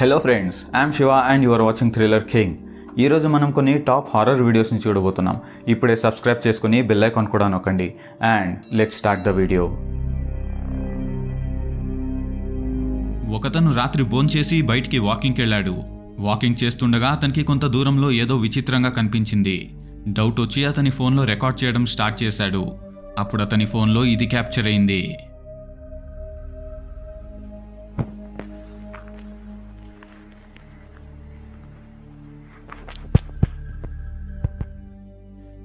Hello friends I'm Shiva and your watching thriller king ఈరోజు మనం కొన్ని టాప్ హారర్ వీడియోస్ని చూడబోతున్నాం. ఇప్పుడే సబ్స్క్రైబ్ చేసుకుని బెల్ ఐకాన్ కూడా నొక్కండి. And let start the video ఒకతను రాత్రి భోంచేసి బయటికి వాకింగ్కి వెళ్ళాడు. వాకింగ్ చేస్తుండగా అతనికి కొంత దూరంలో ఏదో విచిత్రంగా కనిపించింది. డౌట్ వచ్చి అతని ఫోన్లో రికార్డ్ చేయడం స్టార్ట్ చేశాడు. అప్పుడు అతని ఫోన్లో ఇది క్యాప్చర్ అయింది.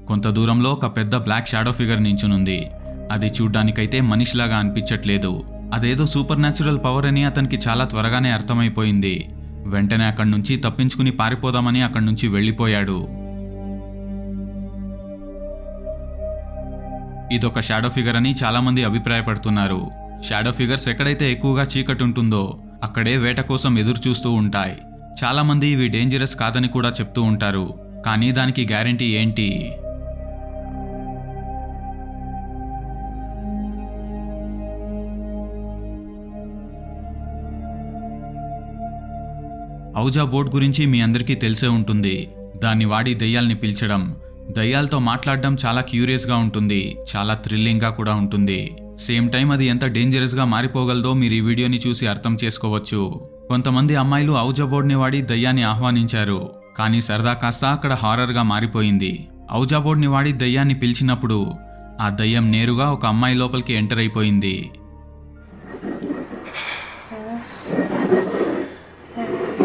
కొంత దూరంలో ఒక పెద్ద బ్లాక్ షాడో ఫిగర్ నించునుంది. అది చూడ్డానికైతే మనిషిలాగా అనిపించట్లేదు. అదేదో సూపర్ న్యాచురల్ పవర్ అని అతనికి చాలా త్వరగానే అర్థమైపోయింది. వెంటనే అక్కడి నుంచి తప్పించుకుని పారిపోదామని అక్కడి నుంచి వెళ్ళిపోయాడు. ఇదొక షాడో ఫిగర్ అని చాలామంది అభిప్రాయపడుతున్నారు. షాడో ఫిగర్స్ ఎక్కడైతే ఎక్కువగా చీకటి ఉంటుందో అక్కడే వేట కోసం ఎదురు చూస్తూ ఉంటాయి. చాలామంది ఇవి డేంజరస్ కాదని కూడా చెప్తూ ఉంటారు. కానీ దానికి గ్యారంటీ ఏంటి? ఔజా బోర్డ్ గురించి మీ అందరికీ తెలిసే ఉంటుంది. దాన్ని వాడి దయ్యాల్ని పిలిచడం. దయ్యాలతో మాట్లాడడం చాలా క్యూరియస్గా ఉంటుంది. చాలా థ్రిల్లింగ్గా కూడా ఉంటుంది. సేమ్ టైం అది ఎంత డేంజరస్గా మారిపోగలదో మీరు ఈ వీడియోని చూసి అర్థం చేసుకోవచ్చు. కొంతమంది అమ్మాయిలు ఔజా బోర్డ్ని వాడి దయ్యాన్ని ఆహ్వానించారు. కానీ సరదా కాస్త అక్కడ హారర్గా మారిపోయింది. ఔజా బోర్డ్ని వాడి దయ్యాన్ని పిలిచినప్పుడు ఆ దయ్యం నేరుగా ఒక అమ్మాయి లోపలికి ఎంటర్ అయిపోయింది. Are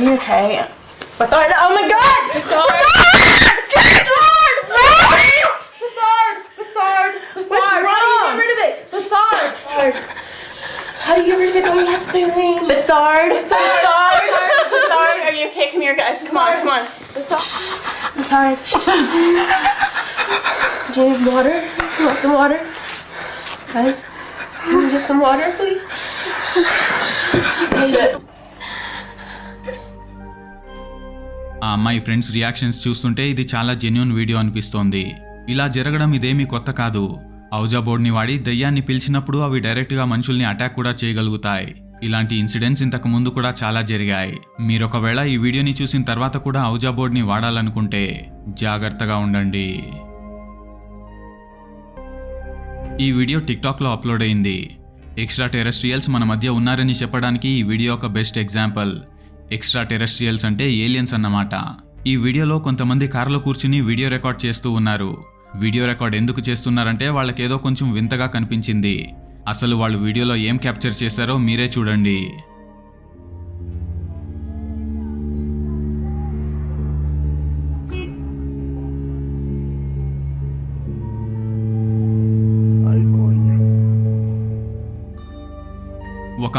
you okay? Bethard, oh my god! Bethard! Bethard! Bethard! Bethard! What's wrong? Get rid of it! Bethard! How do you get rid of it? You to say your name? Bethard! Bethard! Bethard! Are you okay? Come here, guys. Come on, come on. Bethard! Do you need water? You want some water? Guys, can we get some water, please? ఆ అమ్మాయి friends reactions చూస్తుంటే ఇది చాలా genuine video అనిపిస్తోంది. ఇలా జరగడం ఇదేమీ కొత్త కాదు. ఔజా బోర్డ్ని వాడి దయ్యాన్ని పిలిచినప్పుడు అవి డైరెక్ట్గా మనుషుల్ని అటాక్ కూడా చేయగలుగుతాయి. ఇలాంటి ఇన్సిడెంట్స్ ఇంతకు ముందు కూడా చాలా జరిగాయి. మీరు ఒకవేళ ఈ వీడియోని చూసిన తర్వాత కూడా ఔజా బోర్డ్ని వాడాలనుకుంటే జాగ్రత్తగా ఉండండి. ఈ వీడియో టిక్టాక్లో అప్లోడ్ అయింది. ఎక్స్ట్రా టెరెస్ట్రియల్స్ మన మధ్య ఉన్నారని చెప్పడానికి ఈ వీడియో ఒక బెస్ట్ ఎగ్జాంపుల్. ఎక్స్ట్రా టెరెస్ట్రియల్స్ అంటే ఏలియన్స్ అన్నమాట. ఈ వీడియోలో కొంతమంది కారులో కూర్చుని వీడియో రికార్డ్ చేస్తూ ఉన్నారు. వీడియో రికార్డ్ ఎందుకు చేస్తున్నారంటే వాళ్ళకేదో కొంచెం వింతగా కనిపించింది. అసలు వాళ్ళు వీడియోలో ఏం క్యాప్చర్ చేశారో మీరే చూడండి.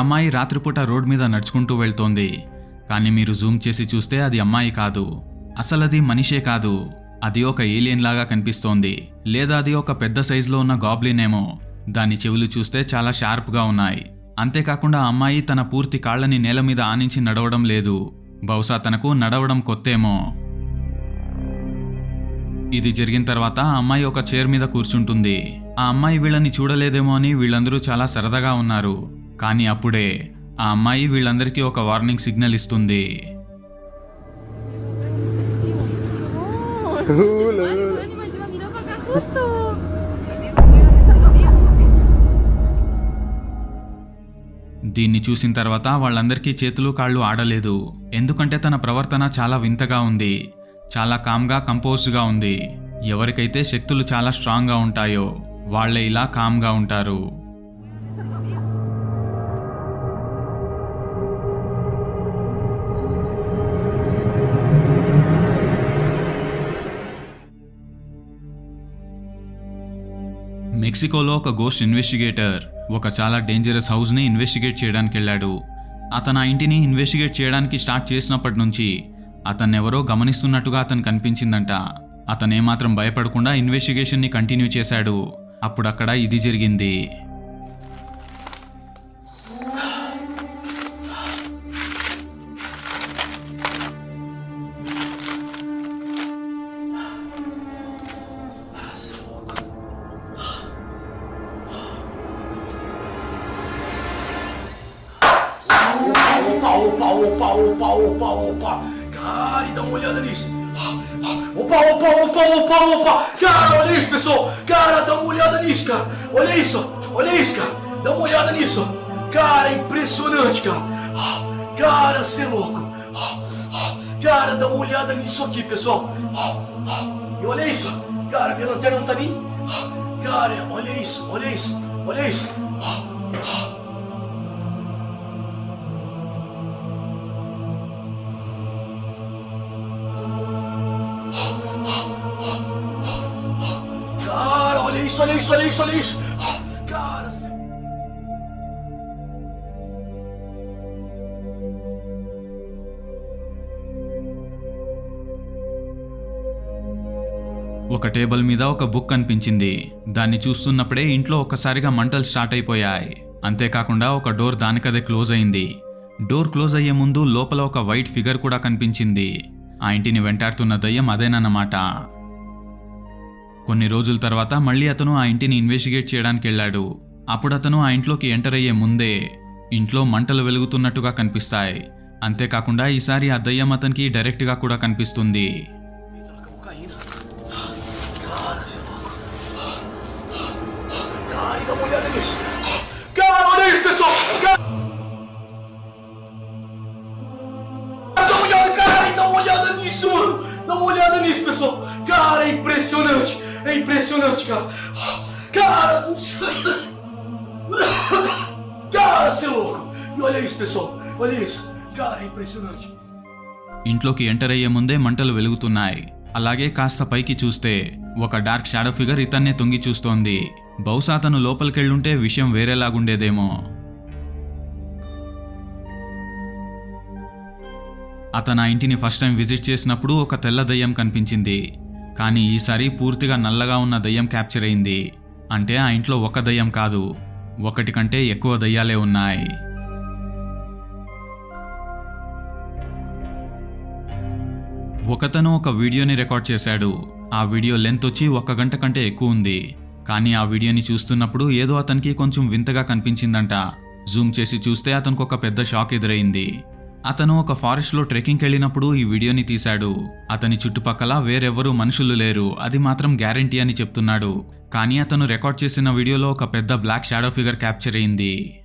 అమ్మాయి రాత్రిపూట రోడ్ మీద నడుచుకుంటూ వెళ్తోంది. కానీ మీరు జూమ్ చేసి చూస్తే అది అమ్మాయి కాదు. అసలది మనిషే కాదు. అది ఒక ఏలియన్ లాగా కనిపిస్తోంది. లేదా అది ఒక పెద్ద సైజులో ఉన్న గాబ్లిన్ ఏమో. దాని చెవులు చూస్తే చాలా షార్ప్గా ఉన్నాయి. అంతేకాకుండా అమ్మాయి తన పూర్తి కాళ్ళని నేల మీద ఆనించి నడవడం లేదు. బహుశా తనకు నడవడం కొత్తేమో. ఇది జరిగిన తర్వాత ఆ అమ్మాయి ఒక చైర్ మీద కూర్చుంటుంది. ఆ అమ్మాయి వీళ్ళని చూడలేదేమో అని వీళ్ళందరూ చాలా సరదాగా ఉన్నారు. కానీ అప్పుడే ఆ అమ్మాయి వీళ్ళందరికీ ఒక వార్నింగ్ సిగ్నల్ ఇస్తుంది. దీన్ని చూసిన తర్వాత వాళ్ళందరికీ చేతులు కాళ్ళు ఆడలేదు. ఎందుకంటే తన ప్రవర్తన చాలా వింతగా ఉంది. చాలా కామ్గా కంపోజ్డ్గా ఉంది. ఎవరికైతే శక్తులు చాలా స్ట్రాంగ్గా ఉంటాయో వాళ్ళే ఇలా కామ్గా ఉంటారు. మెక్సికోలో ఒక గోస్ట్ ఇన్వెస్టిగేటర్. ఒక చాలా డేంజరస్ హౌస్ని ఇన్వెస్టిగేట్ చేయడానికి వెళ్ళాడు. అతను ఆ ఇంటిని ఇన్వెస్టిగేట్ చేయడానికి స్టార్ట్ చేసినప్పటి నుంచి అతన్నెవరో గమనిస్తున్నట్టుగా అతను కనిపించిందంట. అతనేమాత్రం భయపడకుండా ఇన్వెస్టిగేషన్ని కంటిన్యూ చేశాడు. అప్పుడు అక్కడ ఇది జరిగింది. Opa, opa. Cara, e dá uma olhada nisso. Opa, opa, opa, opa, opa. Cara, olha isso, pessoal. Cara, dá uma olhada nisso, cara. Olha isso, olha isso, cara. Dá uma olhada nisso. Cara, é impressionante, cara. Cara, você é louco. Cara, dá uma olhada nisso aqui, pessoal. E olha isso. Cara, minha lanterna não tá nem. Cara, olha isso, olha isso, olha isso. Isso, olha isso, olha isso, olha isso, Oh. Cara, ఒక table మీద ఒక book కనిపించింది దాన్ని చూస్తున్నప్పుడే ఇంట్లో ఒక్కసారిగా మంటలు start అయిపోయాయి. అంతేకాకుండా ఒక డోర్ దానికదే క్లోజ్ అయింది. డోర్ క్లోజ్ అయ్యే ముందు లోపల ఒక వైట్ ఫిగర్ కూడా కనిపించింది. ఆ ఇంటిని వెంటాడుతున్న దయ్యం అదేనన్నమాట. కొన్ని రోజుల తర్వాత మళ్ళీ అతను ఆ ఇంటిని ఇన్వెస్టిగేట్ చేయడానికి వెళ్ళాడు. అప్పుడు అతను ఆ ఇంట్లోకి ఎంటర్ అయ్యే ముందే ఇంట్లో మంటలు వెలుగుతున్నట్టుగా కనిపిస్తాయి. అంతేకాకుండా ఈసారి ఆ అద్దయ్యం అతనికి డైరెక్ట్గా కూడా కనిపిస్తుంది. Cara, é impressionante! É impressionante, cara. Cara, cara, você é louco. E olha isso, pessoal. Olha isso. Cara, é impressionante. ఇంట్లోకి ఎంటర్ అయ్యే ముందే మంటలు వెలుగుతున్నాయి అలాగే కాస్త పైకి చూస్తే ఒక డార్క్ షాడో ఫిగర్ ఇతన్నే తొంగి చూస్తోంది బహుశా అతను లోపలికెళ్ళుంటే విషయం వేరేలాగుండేదేమో అతను ఆ ఇంటిని ఫస్ట్ టైం విజిట్ చేసినప్పుడు ఒక తెల్ల దయ్యం కనిపించింది కానీ ఈసారి పూర్తిగా నల్లగా ఉన్న దయ్యం క్యాప్చర్ అయింది. అంటే ఆ ఇంట్లో ఒక దయ్యం కాదు ఒకటి కంటే ఎక్కువ దయ్యాలే ఉన్నాయి. ఒకతను ఒక వీడియోని రికార్డ్ చేశాడు. ఆ వీడియో లెంత్ వచ్చి ఒక గంట కంటే ఎక్కువ ఉంది. కానీ ఆ వీడియోని చూస్తున్నప్పుడు ఏదో అతనికి కొంచెం వింతగా కనిపించిందంట. జూమ్ చేసి చూస్తే అతనికి ఒక పెద్ద షాక్ ఎదురైంది. అతను ఒక ఫారెస్ట్లో ట్రెక్కింగ్కి వెళ్ళినప్పుడు ఈ వీడియోని తీశాడు. అతని చుట్టుపక్కల వేరెవ్వరూ మనుషులు లేరు. అది మాత్రం గ్యారంటీ అని చెప్తున్నాడు. కానీ అతను రికార్డ్ చేసిన వీడియోలో ఒక పెద్ద బ్లాక్ షాడో ఫిగర్ క్యాప్చర్ అయింది.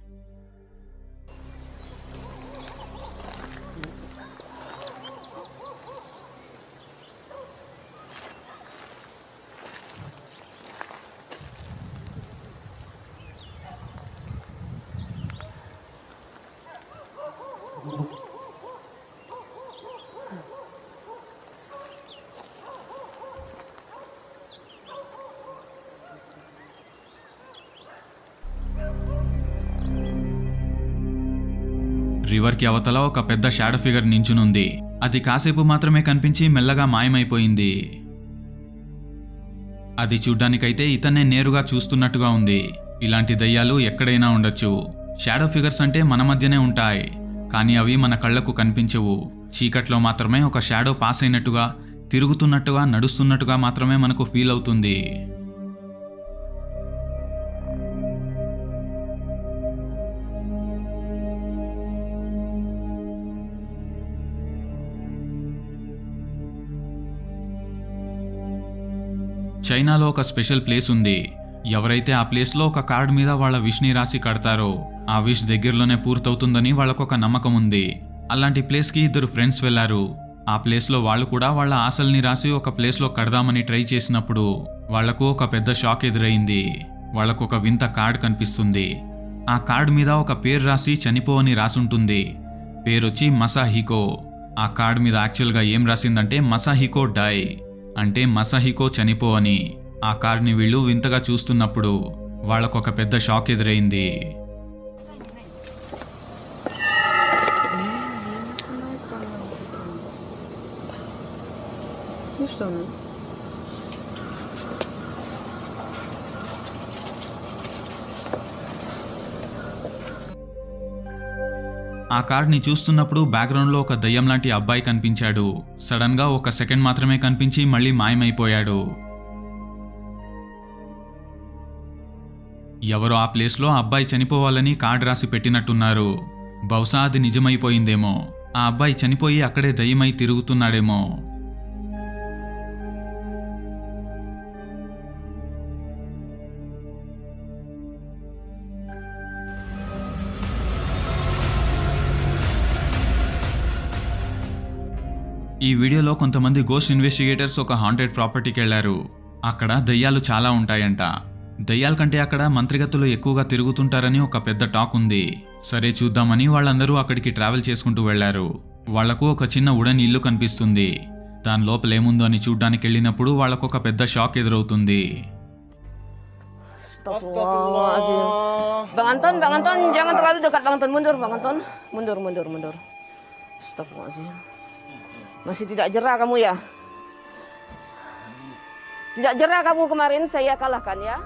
రివర్కి అవతల ఒక పెద్ద షాడో ఫిగర్ నించునుంది. అది కాసేపు మాత్రమే కనిపించి మెల్లగా మాయమైపోయింది. అది చూడ్డానికైతే ఇతన్నే నేరుగా చూస్తున్నట్టుగా ఉంది. ఇలాంటి దయ్యాలు ఎక్కడైనా ఉండొచ్చు. షాడో ఫిగర్స్ అంటే మన మధ్యనే ఉంటాయి. కానీ అవి మన కళ్ళకు కనిపించవు. చీకట్లో మాత్రమే ఒక షాడో పాస్ అయినట్టుగా తిరుగుతున్నట్టుగా నడుస్తున్నట్టుగా మాత్రమే మనకు ఫీల్ అవుతుంది. చైనాలో ఒక స్పెషల్ ప్లేస్ ఉంది. ఎవరైతే ఆ ప్లేస్లో ఒక కార్డ్ మీద వాళ్ళ విష్ని రాసి కడతారో ఆ విష్ దగ్గరలోనే పూర్తవుతుందని వాళ్ళకొక నమ్మకం ఉంది. అలాంటి ప్లేస్కి ఇద్దరు ఫ్రెండ్స్ వెళ్ళారు ఆ ప్లేస్లో వాళ్ళు కూడా వాళ్ళ ఆశల్ని రాసి ఒక ప్లేస్లో కడదామని ట్రై చేసినప్పుడు వాళ్ళకు ఒక పెద్ద షాక్ ఎదురైంది. వాళ్ళకు ఒక వింత కార్డ్ కనిపిస్తుంది. ఆ కార్డ్ మీద ఒక పేరు రాసి చనిపో అని రాసుంటుంది. పేరొచ్చి మసాహికో. ఆ కార్డ్ మీద యాక్చువల్గా ఏం రాసిందంటే మసాహికో డై. అంటే మసహికో చనిపో అని. ఆ కార్ని వీళ్ళు వింతగా చూస్తున్నప్పుడు వాళ్ళకొక పెద్ద షాక్ ఎదురైంది. ఆ కార్ని చూస్తున్నప్పుడు బ్యాక్గ్రౌండ్లో ఒక దయ్యం లాంటి అబ్బాయి కనిపించాడు. సడన్గా ఒక సెకండ్ మాత్రమే కనిపించి మళ్ళీ మాయమైపోయాడు. ఎవరో ఆ ప్లేస్లో అబ్బాయి చనిపోవాలని కార్డు రాసి పెట్టినట్టున్నారు. బహుశా అది నిజమైపోయిందేమో. ఆ అబ్బాయి చనిపోయి అక్కడే దయ్యమై తిరుగుతున్నాడేమో. ఈ వీడియోలో కొంతమంది గోస్ట్ ఇన్వెస్టిగేటర్స్ ఒక హాంటెడ్ ప్రాపర్టీకి వెళ్ళారు అక్కడ దయ్యాలు చాలా ఉంటాయంట దయ్యాల కంటే అక్కడ మంత్రిగతులు ఎక్కువగా తిరుగుతుంటారని ఒక పెద్ద టాక్ ఉంది సరే చూద్దామని వాళ్ళందరూ అక్కడికి ట్రావెల్ చేసుకుంటూ వెళ్ళారు వాళ్ళకు ఒక చిన్న ఉడన్ ఇల్లు కనిపిస్తుంది దాని లోపల ఏముందో అని చూడ్డానికి వెళ్ళినప్పుడు వాళ్ళకు ఒక పెద్ద షాక్ ఎదురవుతుంది Astagfirullahaladzim. Bang Anton, Bang Anton, jangan terlalu dekat Bang Anton. Mundur, Bang Anton. Mundur, mundur, mundur. Astagfirullahaladzim. Masih tidak jerah kamu ya? Tidak jerah kamu kemarin saya kalahkan ya?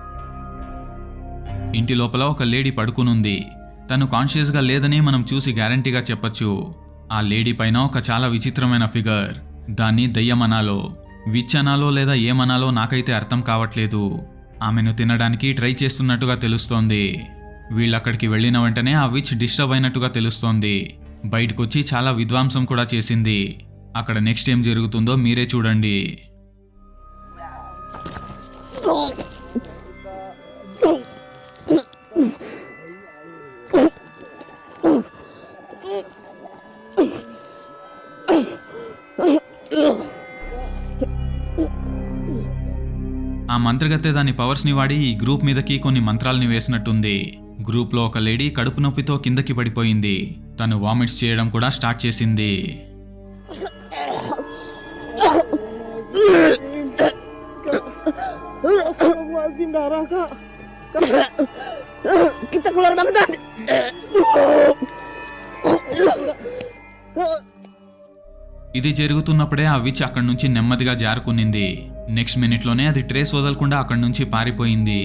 ఇంటి లోపల ఒక లేడీ పడుకునుంది. తను కాన్షియస్గా లేదని మనం చూసి గ్యారంటీగా చెప్పొచ్చు. ఆ లేడీ పైన ఒక చాలా విచిత్రమైన ఫిగర్ దాన్ని దయ్యమనాలో విచ్ అనాలో లేదా ఏమనాలో నాకైతే అర్థం కావట్లేదు. ఆమెను తినడానికి ట్రై చేస్తున్నట్టుగా తెలుస్తోంది. వీళ్ళక్కడికి వెళ్ళిన వెంటనే ఆ విచ్ డిస్టర్బ్ అయినట్టుగా తెలుస్తోంది. బయటకొచ్చి చాలా విధ్వంసం కూడా చేసింది. అక్కడ నెక్స్ట్ ఏం జరుగుతుందో మీరే చూడండి. ఆ మంత్రగత్తె దాని పవర్స్ని వాడి ఈ గ్రూప్ మీదకి కొన్ని మంత్రాల్ని వేసినట్టుంది. గ్రూప్లో ఒక లేడీ కడుపు నొప్పితో కిందకి పడిపోయింది. తను వామిట్స్ చేయడం కూడా స్టార్ట్ చేసింది. Astagfirullahaladzim darah kak. Kita keluar Bang Anton. ఇది జరుగుతున్నప్పుడే ఆ విచ్ అక్కడి నుంచి నెమ్మదిగా జారుకునింది నెక్స్ట్ మినిట్లోనే అది ట్రేస్ వదలకుండా అక్కడి నుంచి పారిపోయింది